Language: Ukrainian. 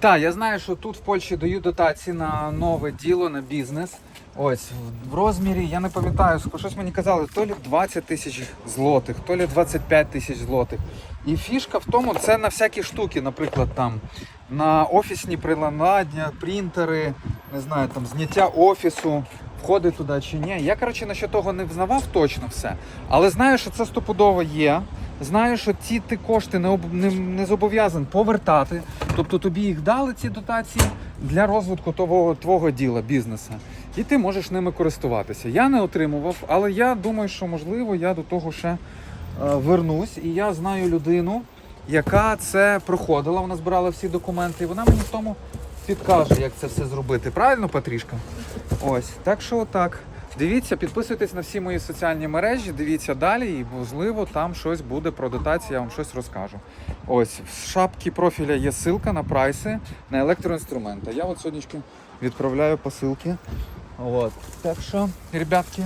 Так, я знаю, що тут в Польщі дають дотації на нове діло, на бізнес. Ось в розмірі, я не пам'ятаю, щось мені казали, то лі 20 тисяч злотих, то лі 25 тисяч злотих. І фішка в тому, це на всякі штуки, наприклад, там на офісні приладнання, принтери, не знаю, там зняття офісу, входить туди чи ні. Я, коротше, на що того не взнавав точно все. Але знаю, що це стопудово є. Знаю, що ці ти кошти не, об, не, не зобов'язаний повертати. Тобто тобі їх дали ці дотації для розвитку того твого діла, бізнесу. І ти можеш ними користуватися. Я не отримував, але я думаю, що можливо я до того ще е, вернусь. І я знаю людину, яка це проходила. Вона збирала всі документи, і вона мені в тому підкаже, як це все зробити. Правильно, Патрішка? Ось, так що так. Дивіться, підписуйтесь на всі мої соціальні мережі, дивіться далі, і можливо там щось буде про дотації, я вам щось розкажу. Ось в шапці профіля є ссылка на прайси на електроінструменти. Я от сьогодні відправляю посилки. От. Так що, ребятки,